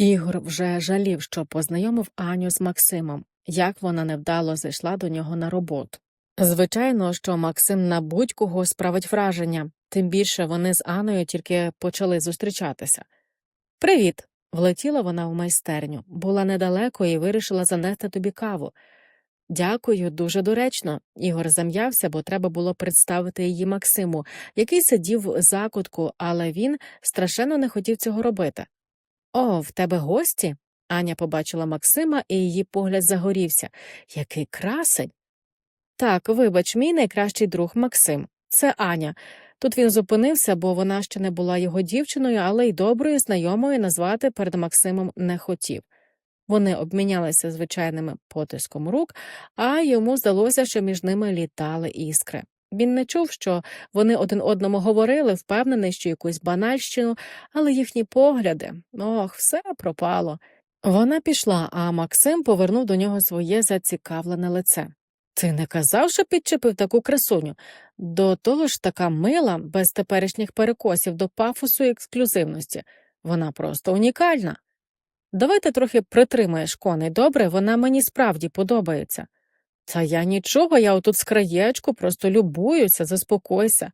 Ігор вже жалів, що познайомив Аню з Максимом, як вона невдало зайшла до нього на роботу. Звичайно, що Максим на будь-кого справить враження, тим більше вони з Аною тільки почали зустрічатися. Привіт. Влетіла вона в майстерню, була недалеко і вирішила занести тобі каву. Дякую, дуже доречно. Ігор зам'явся, бо треба було представити її Максиму, який сидів в закутку, але він страшенно не хотів цього робити. О, в тебе гості? Аня побачила Максима, і її погляд загорівся. Який красень. Так, вибач, мій найкращий друг Максим. Це Аня. Тут він зупинився, бо вона ще не була його дівчиною, але й доброю знайомою назвати перед Максимом не хотів. Вони обмінялися звичайними потиском рук, а йому здалося, що між ними літали іскри. Він не чув, що вони один одному говорили, впевнений, що якусь банальщину, але їхні погляди ох, все пропало. Вона пішла, а Максим повернув до нього своє зацікавлене лице. Ти не казав, що підчепив таку красуню? До того ж така мила, без теперішніх перекосів до пафосу і ексклюзивності. Вона просто унікальна. Давай ти трохи притримаєш коней, добре, вона мені справді подобається. Та я нічого, я отут з краєчку просто любуюся, заспокойся.